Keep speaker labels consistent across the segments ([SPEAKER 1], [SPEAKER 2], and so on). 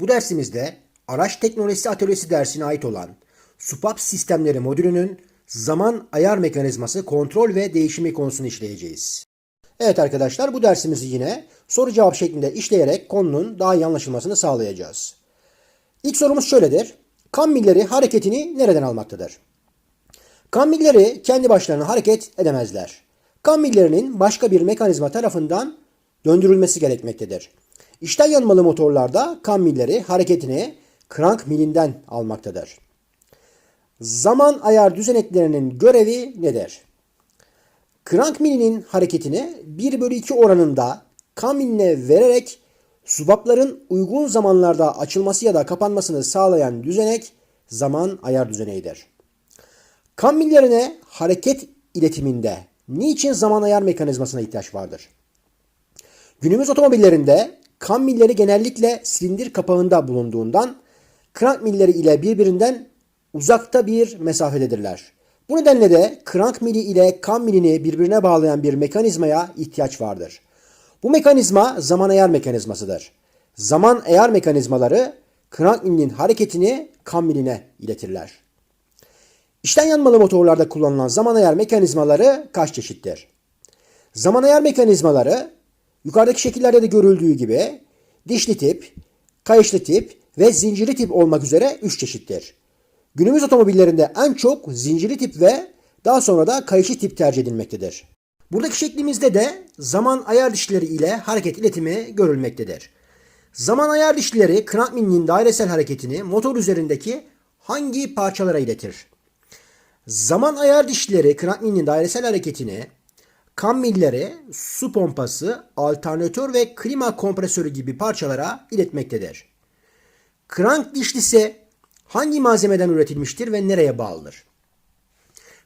[SPEAKER 1] Bu dersimizde araç teknolojisi atölyesi dersine ait olan SUPAP sistemleri modülünün zaman ayar mekanizması kontrol ve değişimi konusunu işleyeceğiz. Evet arkadaşlar bu dersimizi yine soru cevap şeklinde işleyerek konunun daha iyi anlaşılmasını sağlayacağız. İlk sorumuz şöyledir. Kan milleri hareketini nereden almaktadır? Kan milleri kendi başlarına hareket edemezler. Kan millerinin başka bir mekanizma tarafından döndürülmesi gerekmektedir. İçten yanmalı motorlarda kan milleri hareketini krank milinden almaktadır. Zaman ayar düzeneklerinin görevi nedir? Krank milinin hareketini 1 bölü 2 oranında kan miline vererek subapların uygun zamanlarda açılması ya da kapanmasını sağlayan düzenek zaman ayar düzeneğidir. Kan millerine hareket iletiminde niçin zaman ayar mekanizmasına ihtiyaç vardır? Günümüz otomobillerinde kan milleri genellikle silindir kapağında bulunduğundan krank milleri ile birbirinden uzakta bir mesafededirler. Bu nedenle de krank mili ile kan milini birbirine bağlayan bir mekanizmaya ihtiyaç vardır. Bu mekanizma zaman ayar mekanizmasıdır. Zaman ayar mekanizmaları krank milinin hareketini kan miline iletirler. İçten yanmalı motorlarda kullanılan zaman ayar mekanizmaları kaç çeşittir? Zaman ayar mekanizmaları yukarıdaki şekillerde de görüldüğü gibi dişli tip, kayışlı tip ve zincirli tip olmak üzere 3 çeşittir. Günümüz otomobillerinde en çok zincirli tip ve daha sonra da kayışlı tip tercih edilmektedir. Buradaki şeklimizde de zaman ayar dişleri ile hareket iletimi görülmektedir. Zaman ayar dişleri krank milinin dairesel hareketini motor üzerindeki hangi parçalara iletir? Zaman ayar dişleri krank milinin dairesel hareketini kan milleri, su pompası, alternatör ve klima kompresörü gibi parçalara iletmektedir. Krank dişlisi hangi malzemeden üretilmiştir ve nereye bağlıdır?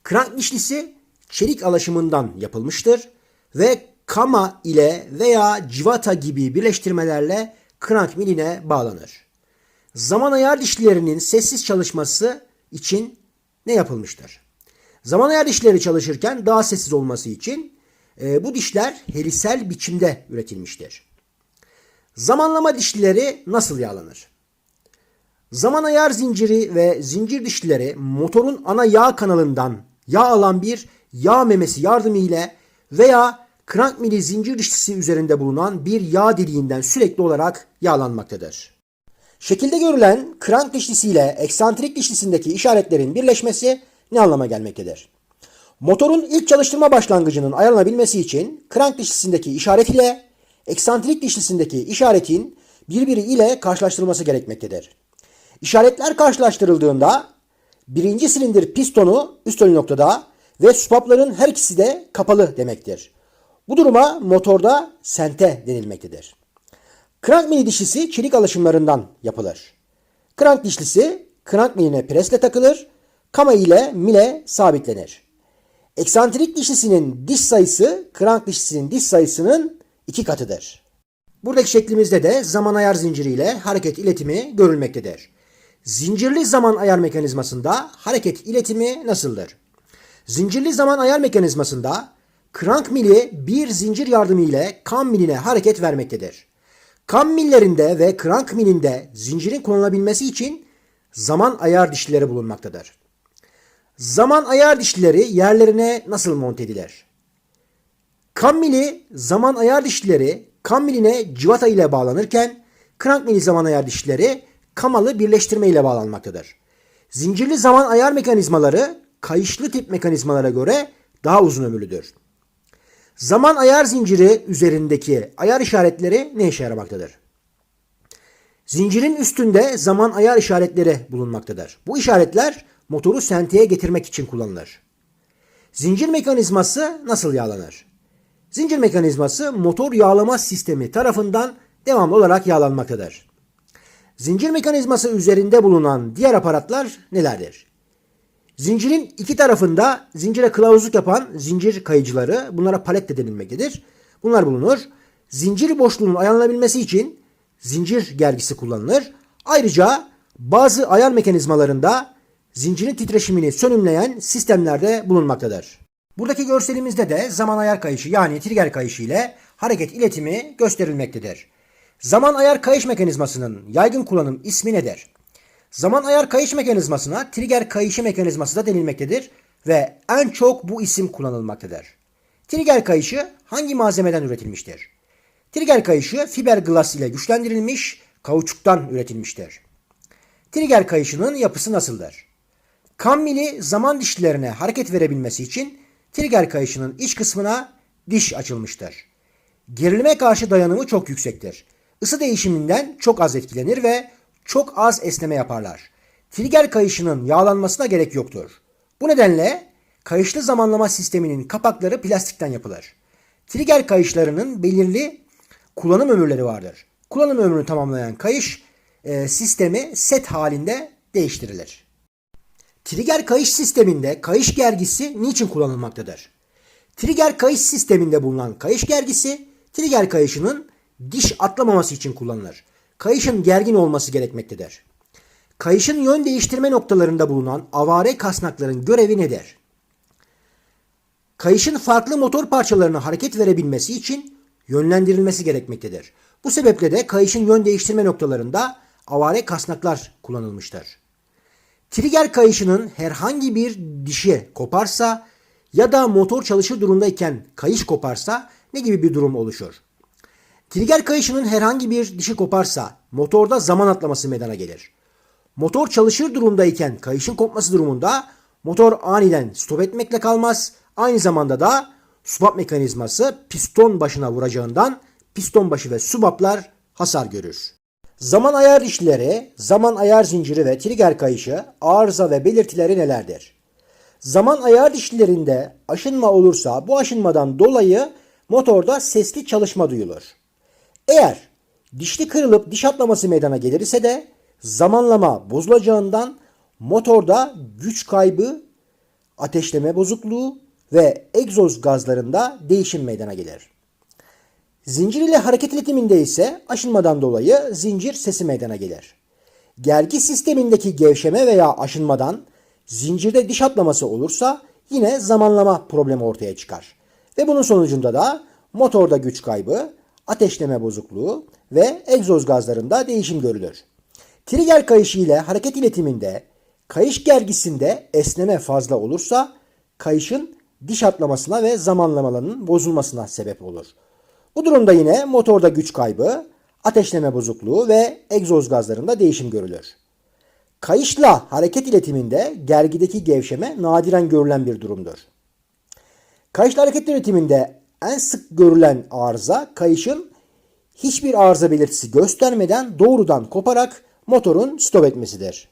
[SPEAKER 1] Krank dişlisi çelik alaşımından yapılmıştır ve kama ile veya civata gibi birleştirmelerle krank miline bağlanır. Zaman ayar dişlilerinin sessiz çalışması için ne yapılmıştır? Zaman ayar dişleri çalışırken daha sessiz olması için e, bu dişler helisel biçimde üretilmiştir. Zamanlama dişlileri nasıl yağlanır? Zaman ayar zinciri ve zincir dişlileri motorun ana yağ kanalından yağ alan bir yağ memesi yardımıyla veya krank mili zincir dişlisi üzerinde bulunan bir yağ deliğinden sürekli olarak yağlanmaktadır. Şekilde görülen krank dişlisi ile eksantrik dişlisindeki işaretlerin birleşmesi ne anlama gelmektedir? Motorun ilk çalıştırma başlangıcının ayarlanabilmesi için krank dişlisindeki işaret ile eksantrik dişlisindeki işaretin birbiri ile karşılaştırılması gerekmektedir. İşaretler karşılaştırıldığında birinci silindir pistonu üst ön noktada ve supapların her ikisi de kapalı demektir. Bu duruma motorda sente denilmektedir. Krank mili dişlisi çelik alaşımlarından yapılır. Krank dişlisi krank miline presle takılır, kama ile mile sabitlenir. Eksantrik dişlisinin diş sayısı krank dişlisinin diş sayısının iki katıdır. Buradaki şeklimizde de zaman ayar zinciriyle hareket iletimi görülmektedir. Zincirli zaman ayar mekanizmasında hareket iletimi nasıldır? Zincirli zaman ayar mekanizmasında krank mili bir zincir yardımı ile kan miline hareket vermektedir. Kan millerinde ve krank milinde zincirin kullanılabilmesi için zaman ayar dişlileri bulunmaktadır. Zaman ayar dişlileri yerlerine nasıl monte edilir? Kan zaman ayar dişlileri kan miline civata ile bağlanırken krank zaman ayar dişlileri kamalı birleştirme ile bağlanmaktadır. Zincirli zaman ayar mekanizmaları kayışlı tip mekanizmalara göre daha uzun ömürlüdür. Zaman ayar zinciri üzerindeki ayar işaretleri ne işe yaramaktadır? Zincirin üstünde zaman ayar işaretleri bulunmaktadır. Bu işaretler motoru senteye getirmek için kullanılır. Zincir mekanizması nasıl yağlanır? Zincir mekanizması motor yağlama sistemi tarafından devamlı olarak yağlanmaktadır. Zincir mekanizması üzerinde bulunan diğer aparatlar nelerdir? Zincirin iki tarafında zincire kılavuzluk yapan zincir kayıcıları, bunlara palet de denilmektedir. Bunlar bulunur. Zincir boşluğunun ayarlanabilmesi için zincir gergisi kullanılır. Ayrıca bazı ayar mekanizmalarında zincirin titreşimini sönümleyen sistemlerde bulunmaktadır. Buradaki görselimizde de zaman ayar kayışı yani trigger kayışı ile hareket iletimi gösterilmektedir. Zaman ayar kayış mekanizmasının yaygın kullanım ismi nedir? Zaman ayar kayış mekanizmasına trigger kayışı mekanizması da denilmektedir ve en çok bu isim kullanılmaktadır. Trigger kayışı hangi malzemeden üretilmiştir? Trigger kayışı fiberglass ile güçlendirilmiş kauçuktan üretilmiştir. Trigger kayışının yapısı nasıldır? Kammili zaman dişlilerine hareket verebilmesi için trigger kayışının iç kısmına diş açılmıştır. Gerilime karşı dayanımı çok yüksektir. Isı değişiminden çok az etkilenir ve çok az esneme yaparlar. Trigger kayışının yağlanmasına gerek yoktur. Bu nedenle kayışlı zamanlama sisteminin kapakları plastikten yapılır. Trigger kayışlarının belirli kullanım ömürleri vardır. Kullanım ömrünü tamamlayan kayış e, sistemi set halinde değiştirilir. Trigger kayış sisteminde kayış gergisi niçin kullanılmaktadır? Trigger kayış sisteminde bulunan kayış gergisi trigger kayışının diş atlamaması için kullanılır. Kayışın gergin olması gerekmektedir. Kayışın yön değiştirme noktalarında bulunan avare kasnakların görevi nedir? Kayışın farklı motor parçalarına hareket verebilmesi için yönlendirilmesi gerekmektedir. Bu sebeple de kayışın yön değiştirme noktalarında avare kasnaklar kullanılmıştır. Trigger kayışının herhangi bir dişi koparsa ya da motor çalışır durumdayken kayış koparsa ne gibi bir durum oluşur? Trigger kayışının herhangi bir dişi koparsa motorda zaman atlaması meydana gelir. Motor çalışır durumdayken kayışın kopması durumunda motor aniden stop etmekle kalmaz. Aynı zamanda da subap mekanizması piston başına vuracağından piston başı ve subaplar hasar görür. Zaman ayar dişlileri, zaman ayar zinciri ve trigger kayışı arıza ve belirtileri nelerdir? Zaman ayar dişlilerinde aşınma olursa bu aşınmadan dolayı motorda sesli çalışma duyulur. Eğer dişli kırılıp diş atlaması meydana gelirse de zamanlama bozulacağından motorda güç kaybı, ateşleme bozukluğu ve egzoz gazlarında değişim meydana gelir. Zincir ile hareket iletiminde ise aşınmadan dolayı zincir sesi meydana gelir. Gergi sistemindeki gevşeme veya aşınmadan zincirde diş atlaması olursa yine zamanlama problemi ortaya çıkar. Ve bunun sonucunda da motorda güç kaybı, ateşleme bozukluğu ve egzoz gazlarında değişim görülür. Trigger kayışı ile hareket iletiminde kayış gergisinde esneme fazla olursa kayışın diş atlamasına ve zamanlamalarının bozulmasına sebep olur. Bu durumda yine motorda güç kaybı, ateşleme bozukluğu ve egzoz gazlarında değişim görülür. Kayışla hareket iletiminde gergideki gevşeme nadiren görülen bir durumdur. Kayışla hareket iletiminde en sık görülen arıza kayışın hiçbir arıza belirtisi göstermeden doğrudan koparak motorun stop etmesidir.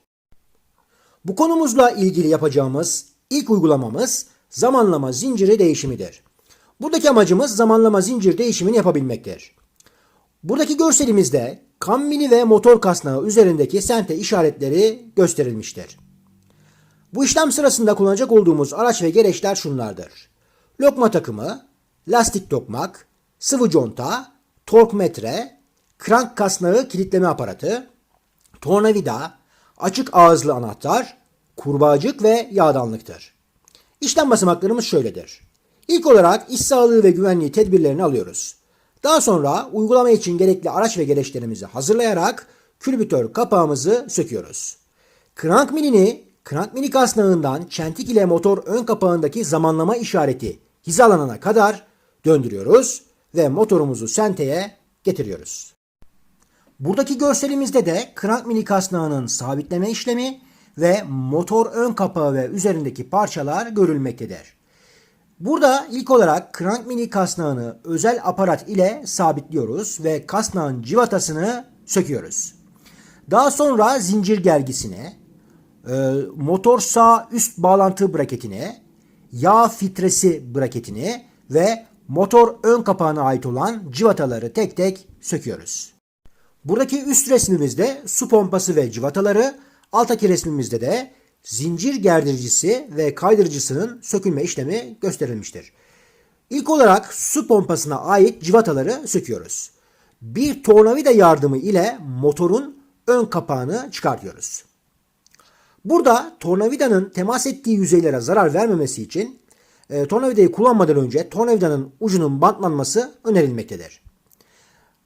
[SPEAKER 1] Bu konumuzla ilgili yapacağımız ilk uygulamamız zamanlama zinciri değişimidir. Buradaki amacımız zamanlama zincir değişimini yapabilmektir. Buradaki görselimizde kammini ve motor kasnağı üzerindeki sente işaretleri gösterilmiştir. Bu işlem sırasında kullanacak olduğumuz araç ve gereçler şunlardır. Lokma takımı, lastik tokmak, sıvı conta, tork metre, krank kasnağı kilitleme aparatı, tornavida, açık ağızlı anahtar, kurbağacık ve yağdanlıktır. İşlem basamaklarımız şöyledir. İlk olarak iş sağlığı ve güvenliği tedbirlerini alıyoruz. Daha sonra uygulama için gerekli araç ve gereçlerimizi hazırlayarak külbütör kapağımızı söküyoruz. Krank milini krank mini kasnağından çentik ile motor ön kapağındaki zamanlama işareti hizalanana kadar döndürüyoruz ve motorumuzu senteye getiriyoruz. Buradaki görselimizde de krank mini kasnağının sabitleme işlemi ve motor ön kapağı ve üzerindeki parçalar görülmektedir. Burada ilk olarak krank mini kasnağını özel aparat ile sabitliyoruz ve kasnağın civatasını söküyoruz. Daha sonra zincir gergisine, e, motor sağ üst bağlantı braketine, yağ filtresi braketini ve motor ön kapağına ait olan civataları tek tek söküyoruz. Buradaki üst resmimizde su pompası ve civataları, alttaki resmimizde de zincir gerdiricisi ve kaydırıcısının sökülme işlemi gösterilmiştir. İlk olarak su pompasına ait civataları söküyoruz. Bir tornavida yardımı ile motorun ön kapağını çıkartıyoruz. Burada tornavidanın temas ettiği yüzeylere zarar vermemesi için e, tornavidayı kullanmadan önce tornavidanın ucunun bantlanması önerilmektedir.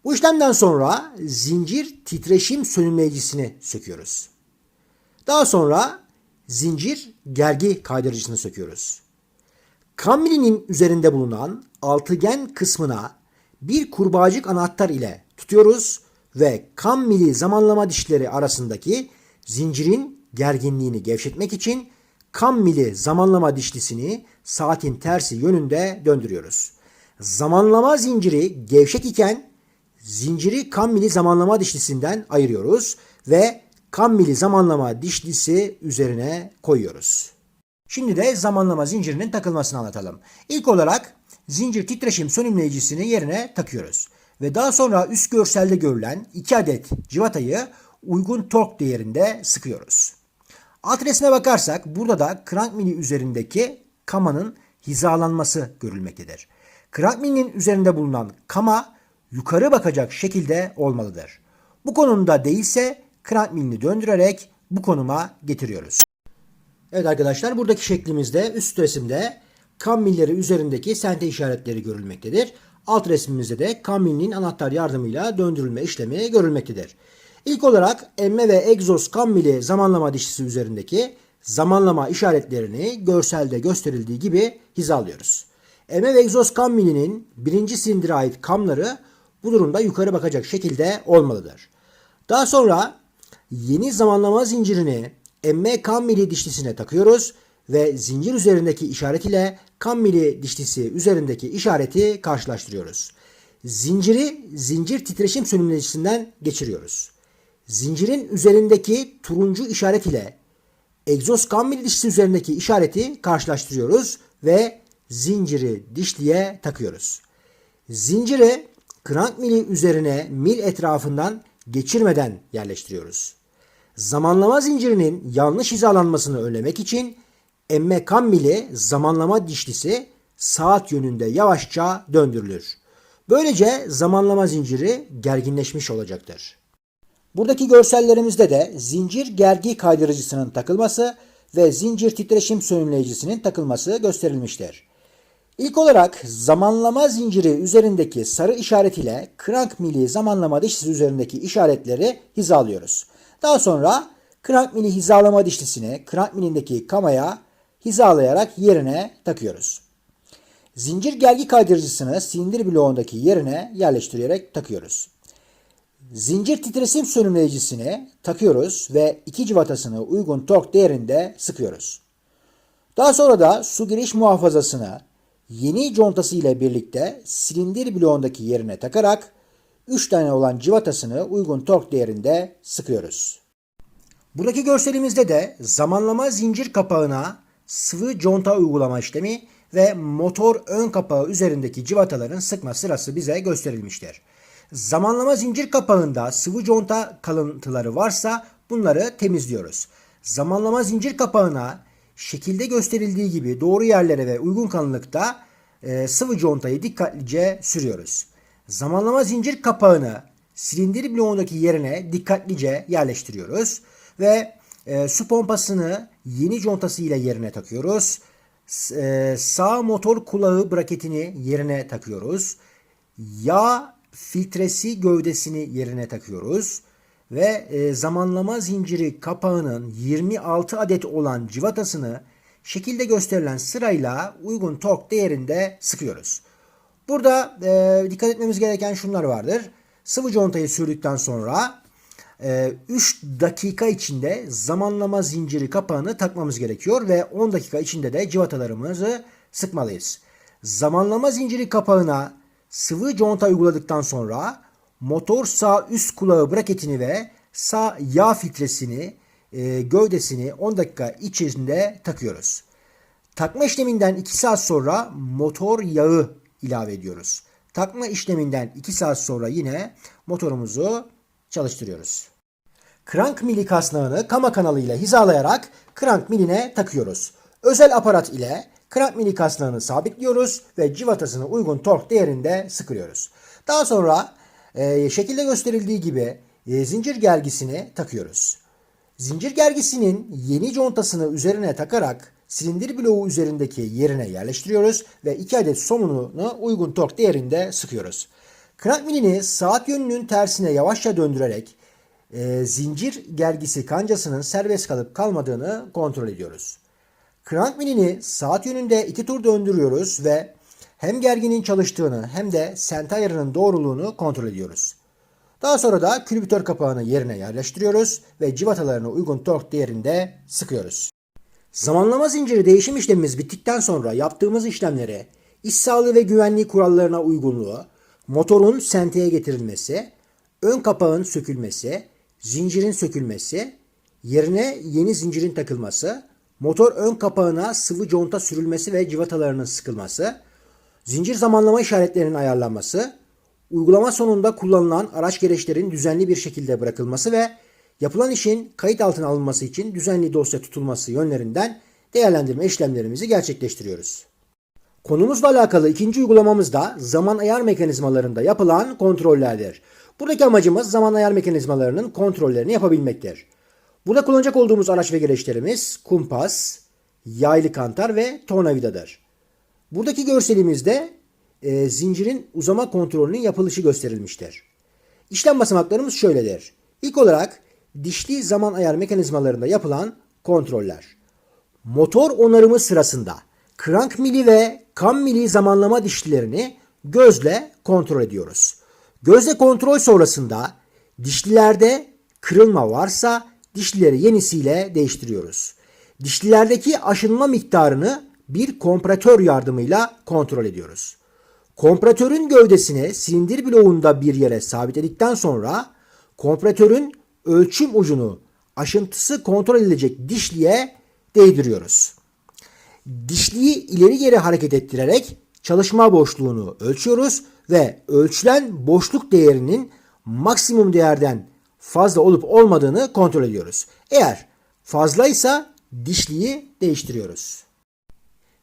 [SPEAKER 1] Bu işlemden sonra zincir titreşim sönümleyicisini söküyoruz. Daha sonra zincir gergi kaydırıcısını söküyoruz. Kamilinin üzerinde bulunan altıgen kısmına bir kurbağacık anahtar ile tutuyoruz ve kammili zamanlama dişleri arasındaki zincirin gerginliğini gevşetmek için kammili zamanlama dişlisini saatin tersi yönünde döndürüyoruz. Zamanlama zinciri gevşek iken zinciri kammili zamanlama dişlisinden ayırıyoruz ve kammili zamanlama dişlisi üzerine koyuyoruz. Şimdi de zamanlama zincirinin takılmasını anlatalım. İlk olarak zincir titreşim sönümleyicisini yerine takıyoruz. Ve daha sonra üst görselde görülen 2 adet civatayı uygun tork değerinde sıkıyoruz. Alt resme bakarsak burada da crank mili üzerindeki kamanın hizalanması görülmektedir. Crank milinin üzerinde bulunan kama yukarı bakacak şekilde olmalıdır. Bu konumda değilse crank milini döndürerek bu konuma getiriyoruz. Evet arkadaşlar buradaki şeklimizde üst resimde kam milleri üzerindeki sente işaretleri görülmektedir. Alt resmimizde de kam milinin anahtar yardımıyla döndürülme işlemi görülmektedir. İlk olarak emme ve egzoz kam mili zamanlama dişlisi üzerindeki zamanlama işaretlerini görselde gösterildiği gibi hizalıyoruz. Emme ve egzoz kam milinin birinci silindire ait kamları bu durumda yukarı bakacak şekilde olmalıdır. Daha sonra yeni zamanlama zincirini emme kam mili dişlisine takıyoruz ve zincir üzerindeki işaret ile kam mili dişlisi üzerindeki işareti karşılaştırıyoruz. Zinciri zincir titreşim sönümleyicisinden geçiriyoruz. Zincirin üzerindeki turuncu işaret ile egzoz kam mili dişlisi üzerindeki işareti karşılaştırıyoruz ve zinciri dişliye takıyoruz. Zinciri krank mili üzerine mil etrafından geçirmeden yerleştiriyoruz. Zamanlama zincirinin yanlış hizalanmasını önlemek için emme kam mili zamanlama dişlisi saat yönünde yavaşça döndürülür. Böylece zamanlama zinciri gerginleşmiş olacaktır. Buradaki görsellerimizde de zincir gergi kaydırıcısının takılması ve zincir titreşim sönümleyicisinin takılması gösterilmiştir. İlk olarak zamanlama zinciri üzerindeki sarı işaret ile crank mili zamanlama dişlisi üzerindeki işaretleri hizalıyoruz. Daha sonra crank mili hizalama dişlisini crank milindeki kamaya hizalayarak yerine takıyoruz. Zincir gergi kaydırıcısını silindir bloğundaki yerine yerleştirerek takıyoruz. Zincir titreşim sönümleyicisini takıyoruz ve iki civatasını uygun tork değerinde sıkıyoruz. Daha sonra da su giriş muhafazasını yeni contası ile birlikte silindir bloğundaki yerine takarak 3 tane olan civatasını uygun tork değerinde sıkıyoruz. Buradaki görselimizde de zamanlama zincir kapağına sıvı conta uygulama işlemi ve motor ön kapağı üzerindeki civataların sıkma sırası bize gösterilmiştir. Zamanlama zincir kapağında sıvı conta kalıntıları varsa bunları temizliyoruz. Zamanlama zincir kapağına şekilde gösterildiği gibi doğru yerlere ve uygun kalınlıkta e, sıvı contayı dikkatlice sürüyoruz. Zamanlama zincir kapağını silindir bloğundaki yerine dikkatlice yerleştiriyoruz ve e, su pompasını yeni contası ile yerine takıyoruz. E, sağ motor kulağı braketini yerine takıyoruz. Yağ filtresi gövdesini yerine takıyoruz ve e, zamanlama zinciri kapağının 26 adet olan civatasını şekilde gösterilen sırayla uygun tork değerinde sıkıyoruz. Burada e, dikkat etmemiz gereken şunlar vardır. Sıvı contayı sürdükten sonra e, 3 dakika içinde zamanlama zinciri kapağını takmamız gerekiyor ve 10 dakika içinde de civatalarımızı sıkmalıyız. Zamanlama zinciri kapağına sıvı conta uyguladıktan sonra motor sağ üst kulağı braketini ve sağ yağ filtresini e, gövdesini 10 dakika içerisinde takıyoruz. Takma işleminden 2 saat sonra motor yağı ilave ediyoruz. Takma işleminden 2 saat sonra yine motorumuzu çalıştırıyoruz. Crank mili kasnağını kama kanalıyla hizalayarak crank miline takıyoruz. Özel aparat ile crank mili kasnağını sabitliyoruz ve civatasını uygun tork değerinde sıkıyoruz. Daha sonra e, şekilde gösterildiği gibi e, zincir gergisini takıyoruz. Zincir gergisinin yeni contasını üzerine takarak silindir bloğu üzerindeki yerine yerleştiriyoruz ve 2 adet somununu uygun tork değerinde sıkıyoruz. Krank milini saat yönünün tersine yavaşça döndürerek e, zincir gergisi kancasının serbest kalıp kalmadığını kontrol ediyoruz. Krank milini saat yönünde iki tur döndürüyoruz ve hem gerginin çalıştığını hem de sent ayarının doğruluğunu kontrol ediyoruz. Daha sonra da külbütör kapağını yerine yerleştiriyoruz ve civatalarına uygun tork değerinde sıkıyoruz. Zamanlama zinciri değişim işlemimiz bittikten sonra yaptığımız işlemlere iş sağlığı ve güvenliği kurallarına uygunluğu, motorun senteye getirilmesi, ön kapağın sökülmesi, zincirin sökülmesi, yerine yeni zincirin takılması, motor ön kapağına sıvı conta sürülmesi ve civatalarının sıkılması, zincir zamanlama işaretlerinin ayarlanması, uygulama sonunda kullanılan araç gereçlerin düzenli bir şekilde bırakılması ve yapılan işin kayıt altına alınması için düzenli dosya tutulması yönlerinden değerlendirme işlemlerimizi gerçekleştiriyoruz. Konumuzla alakalı ikinci uygulamamız da zaman ayar mekanizmalarında yapılan kontrollerdir. Buradaki amacımız zaman ayar mekanizmalarının kontrollerini yapabilmektir. Burada kullanacak olduğumuz araç ve gereçlerimiz kumpas, yaylı kantar ve tornavidadır. Buradaki görselimizde e, zincirin uzama kontrolünün yapılışı gösterilmiştir. İşlem basamaklarımız şöyledir. İlk olarak dişli zaman ayar mekanizmalarında yapılan kontroller. Motor onarımı sırasında krank mili ve kam mili zamanlama dişlilerini gözle kontrol ediyoruz. Gözle kontrol sonrasında dişlilerde kırılma varsa dişlileri yenisiyle değiştiriyoruz. Dişlilerdeki aşınma miktarını bir kompresör yardımıyla kontrol ediyoruz. Kompresörün gövdesini silindir bloğunda bir yere sabitledikten sonra kompresörün ölçüm ucunu aşıntısı kontrol edilecek dişliye değdiriyoruz. Dişliyi ileri geri hareket ettirerek çalışma boşluğunu ölçüyoruz ve ölçülen boşluk değerinin maksimum değerden fazla olup olmadığını kontrol ediyoruz. Eğer fazlaysa dişliyi değiştiriyoruz.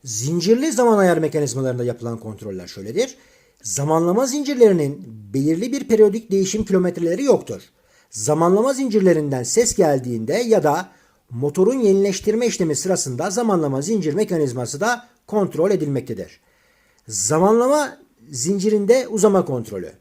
[SPEAKER 1] Zincirli zaman ayar mekanizmalarında yapılan kontroller şöyledir. Zamanlama zincirlerinin belirli bir periyodik değişim kilometreleri yoktur. Zamanlama zincirlerinden ses geldiğinde ya da motorun yenileştirme işlemi sırasında zamanlama zincir mekanizması da kontrol edilmektedir. Zamanlama zincirinde uzama kontrolü.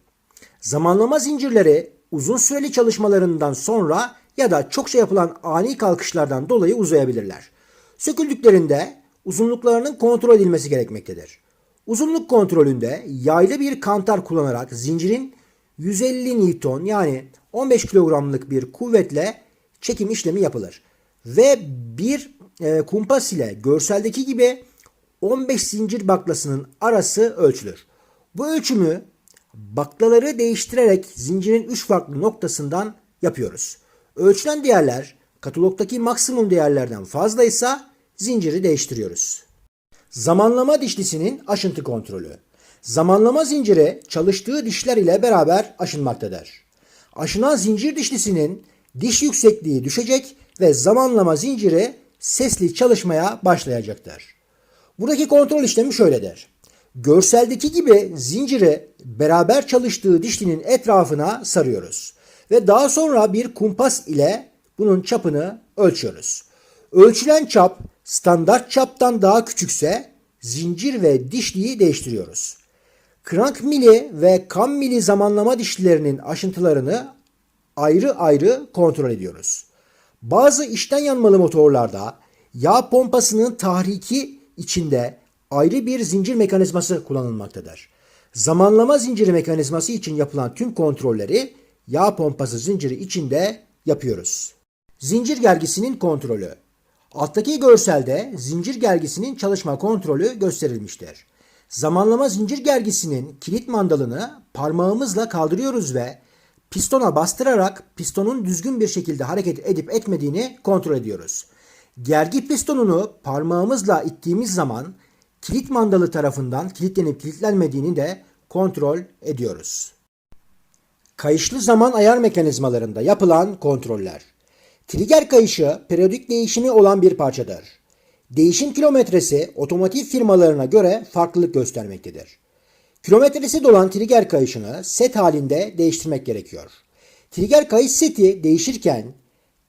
[SPEAKER 1] Zamanlama zincirleri uzun süreli çalışmalarından sonra ya da çokça yapılan ani kalkışlardan dolayı uzayabilirler. Söküldüklerinde uzunluklarının kontrol edilmesi gerekmektedir. Uzunluk kontrolünde yaylı bir kantar kullanarak zincirin 150 Newton yani 15 kilogramlık bir kuvvetle çekim işlemi yapılır. Ve bir e, kumpas ile görseldeki gibi 15 zincir baklasının arası ölçülür. Bu ölçümü baklaları değiştirerek zincirin 3 farklı noktasından yapıyoruz. Ölçülen değerler katalogdaki maksimum değerlerden fazlaysa zinciri değiştiriyoruz. Zamanlama dişlisinin aşıntı kontrolü. Zamanlama zinciri çalıştığı dişler ile beraber aşınmaktadır. Aşınan zincir dişlisinin diş yüksekliği düşecek ve zamanlama zinciri sesli çalışmaya başlayacaktır. Buradaki kontrol işlemi şöyledir. Görseldeki gibi zinciri beraber çalıştığı dişlinin etrafına sarıyoruz. Ve daha sonra bir kumpas ile bunun çapını ölçüyoruz. Ölçülen çap standart çaptan daha küçükse zincir ve dişliyi değiştiriyoruz. Krank mili ve kam mili zamanlama dişlilerinin aşıntılarını ayrı ayrı kontrol ediyoruz. Bazı içten yanmalı motorlarda yağ pompasının tahriki içinde ayrı bir zincir mekanizması kullanılmaktadır. Zamanlama zinciri mekanizması için yapılan tüm kontrolleri yağ pompası zinciri içinde yapıyoruz. Zincir gergisinin kontrolü. Alttaki görselde zincir gergisinin çalışma kontrolü gösterilmiştir. Zamanlama zincir gergisinin kilit mandalını parmağımızla kaldırıyoruz ve pistona bastırarak pistonun düzgün bir şekilde hareket edip etmediğini kontrol ediyoruz. Gergi pistonunu parmağımızla ittiğimiz zaman kilit mandalı tarafından kilitlenip kilitlenmediğini de kontrol ediyoruz. Kayışlı zaman ayar mekanizmalarında yapılan kontroller. Trigger kayışı periyodik değişimi olan bir parçadır. Değişim kilometresi otomotiv firmalarına göre farklılık göstermektedir. Kilometresi dolan trigger kayışını set halinde değiştirmek gerekiyor. Trigger kayış seti değişirken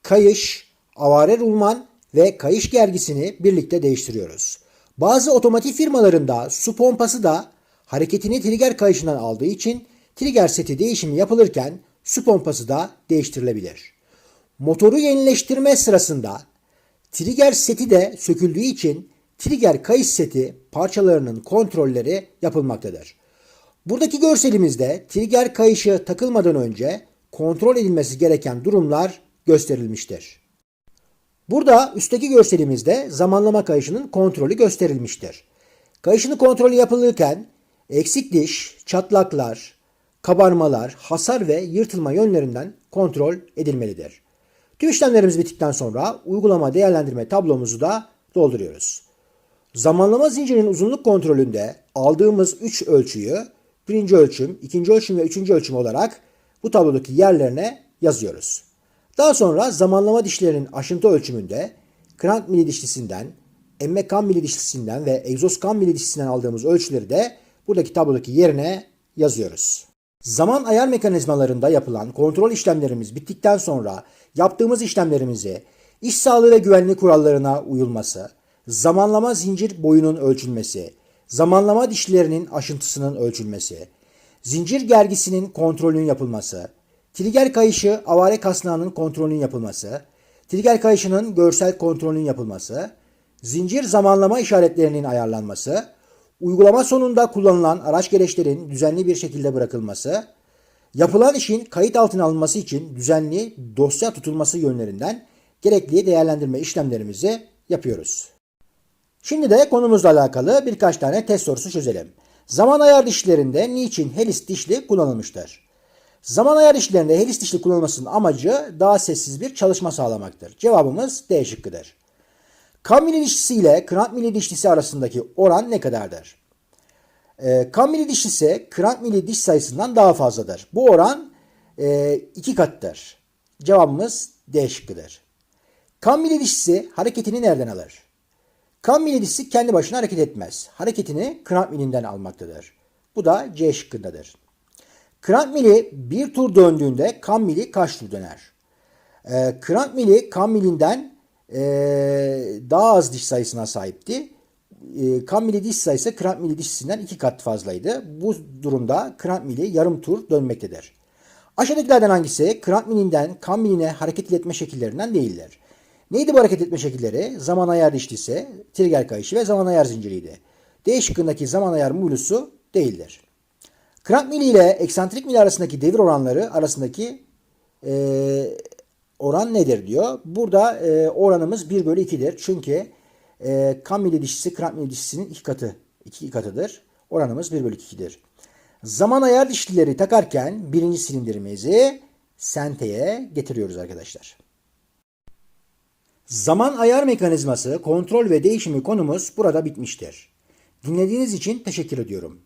[SPEAKER 1] kayış, avare rulman ve kayış gergisini birlikte değiştiriyoruz. Bazı otomotiv firmalarında su pompası da hareketini trigger kayışından aldığı için Trigger seti değişimi yapılırken su pompası da değiştirilebilir. Motoru yenileştirme sırasında trigger seti de söküldüğü için trigger kayış seti parçalarının kontrolleri yapılmaktadır. Buradaki görselimizde trigger kayışı takılmadan önce kontrol edilmesi gereken durumlar gösterilmiştir. Burada üstteki görselimizde zamanlama kayışının kontrolü gösterilmiştir. Kayışının kontrolü yapılırken eksik diş, çatlaklar, kabarmalar, hasar ve yırtılma yönlerinden kontrol edilmelidir. Tüm işlemlerimiz bittikten sonra uygulama değerlendirme tablomuzu da dolduruyoruz. Zamanlama zincirinin uzunluk kontrolünde aldığımız 3 ölçüyü birinci ölçüm, ikinci ölçüm ve üçüncü ölçüm olarak bu tablodaki yerlerine yazıyoruz. Daha sonra zamanlama dişlerinin aşıntı ölçümünde krank mili dişlisinden, emme kan mili dişlisinden ve egzoz kan mili dişlisinden aldığımız ölçüleri de buradaki tablodaki yerine yazıyoruz. Zaman ayar mekanizmalarında yapılan kontrol işlemlerimiz bittikten sonra yaptığımız işlemlerimizi iş sağlığı ve güvenlik kurallarına uyulması, zamanlama zincir boyunun ölçülmesi, zamanlama dişlerinin aşıntısının ölçülmesi, zincir gergisinin kontrolünün yapılması, trigger kayışı avare kasnağının kontrolünün yapılması, trigger kayışının görsel kontrolünün yapılması, zincir zamanlama işaretlerinin ayarlanması, uygulama sonunda kullanılan araç gereçlerin düzenli bir şekilde bırakılması, yapılan işin kayıt altına alınması için düzenli dosya tutulması yönlerinden gerekli değerlendirme işlemlerimizi yapıyoruz. Şimdi de konumuzla alakalı birkaç tane test sorusu çözelim. Zaman ayar dişlerinde niçin helis dişli kullanılmıştır? Zaman ayar dişlerinde helis dişli kullanılmasının amacı daha sessiz bir çalışma sağlamaktır. Cevabımız D şıkkıdır. Kan mili dişlisi ile krank mili dişlisi arasındaki oran ne kadardır? E, kan mili dişlisi krank mili diş sayısından daha fazladır. Bu oran e, iki kattır. Cevabımız D şıkkıdır. Kan mili dişlisi hareketini nereden alır? Kan mili dişlisi kendi başına hareket etmez. Hareketini krank milinden almaktadır. Bu da C şıkkındadır. Krank mili bir tur döndüğünde kan mili kaç tur döner? E, krank mili kan milinden e, daha az diş sayısına sahipti. E, kan mili diş sayısı krank mili dişisinden iki kat fazlaydı. Bu durumda mili yarım tur dönmektedir. Aşağıdakilerden hangisi krank milinden kan miline hareket iletme şekillerinden değildir? Neydi bu hareket etme şekilleri? Zaman ayar dişlisi, trigger kayışı ve zaman ayar zinciriydi. D şıkkındaki zaman ayar mulusu değildir. Krank mili ile eksantrik mili arasındaki devir oranları arasındaki e, oran nedir diyor. Burada e, oranımız 1 bölü 2'dir. Çünkü e, mili dişisi mili dişisinin iki katı, iki katıdır. Oranımız 1 bölü 2'dir. Zaman ayar dişlileri takarken birinci silindirimizi senteye getiriyoruz arkadaşlar. Zaman ayar mekanizması, kontrol ve değişimi konumuz burada bitmiştir. Dinlediğiniz için teşekkür ediyorum.